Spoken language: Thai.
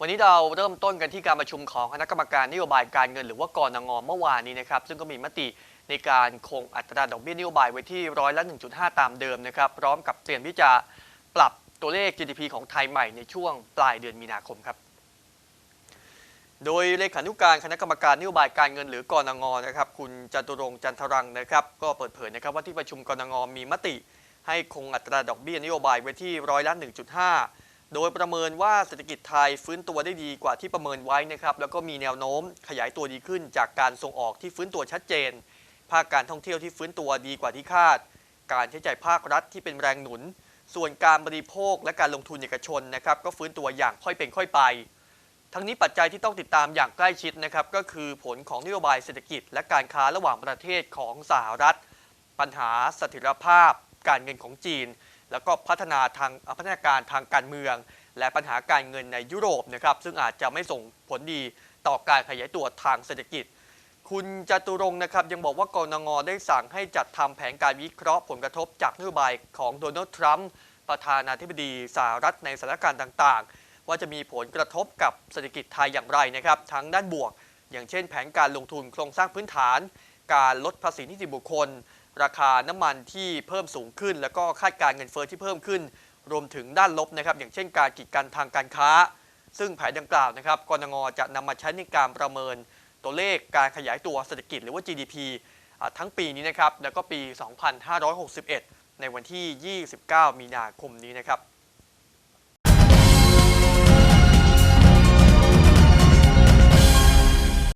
วันนี้เราเริ่มต้นกันที่การประชุมของคณะกรรมการนโยบายการเงิน หรือว่ากรงเมื่อวานนี้นะครับ ซึ่งก็มีมติในการคงอัตราดอกเบี้ยนโยบายไว้ที่ร้อยละ 1.5 ตามเดิมนะครับ พร้อมกับเตรียมที่จะปรับตัวเลข GDP ของไทยใหม่ในช่วงปลายเดือนมีนาคมครับ โดยเลขานุการคณะกรรมการนโยบายการเงินหรือกรงนะครับคุณจตุรงจันทรังนะครับ ก็เปิดเผยนะครับว่าที่ประชุมกรงมีมติ ให้คงอัตราดอกเบี้ยนโยบายไว้ที่ร้อยละ 1.5 โดยประเมินว่าเศรษฐกิจไทยฟื้นตัวได้ดีกว่าที่ประเมินไว้นะครับ แล้วก็มีแนวโน้มขยายตัวดีขึ้นจากการส่งออกที่ฟื้นตัวชัดเจน ภาคการท่องเที่ยวที่ฟื้นตัวดีกว่าที่คาด การใช้จ่ายภาครัฐที่เป็นแรงหนุน ส่วนการบริโภคและการลงทุนเอกชนนะครับก็ฟื้นตัวอย่างค่อยเป็นค่อยไป ทั้งนี้ปัจจัยที่ต้องติดตามอย่างใกล้ชิดนะครับก็คือผลของนโยบายเศรษฐกิจ และการค้าระหว่างประเทศของสหรัฐ ปัญหาเสถิรภาพ การเงินของจีน แล้วก็พัฒนาทางพัฒนาการทางการเมือง และปัญหาการเงินในยุโรปนะครับซึ่งอาจจะไม่ส่งผลดีต่อการขยายตัวทางเศรษฐกิจ คุณจตุรงค์นะครับยังบอกว่ากรงได้สั่งให้จัดทำแผนการวิเคราะห์ผลกระทบจากนโยบายของโดนัลด์ทรัมป์ประธานาธิบดีสหรัฐในสถานการณ์ต่าง ๆ ว่าจะมีผลกระทบกับเศรษฐกิจไทยอย่างไรนะครับทั้งด้านบวก อย่างเช่น แผนการลงทุนโครงสร้างพื้นฐาน การลดภาษีนิติบุคคล ราคาน้ำมันที่เพิ่มสูงขึ้น แล้วก็คาดการเงินเฟ้อที่เพิ่มขึ้น รวมถึงด้านลบนะครับอย่างเช่นการกีดกันทางการค้า ซึ่งแผนดังกล่าวนะครับกรงจะนำมาใช้ในการประเมินตัวเลขการขยายตัวเศรษฐกิจหรือว่า GDP ทั้งปีนี้นะครับแล้วก็ปี 2561 ในวันที่ 29 มีนาคมนี้นะครับ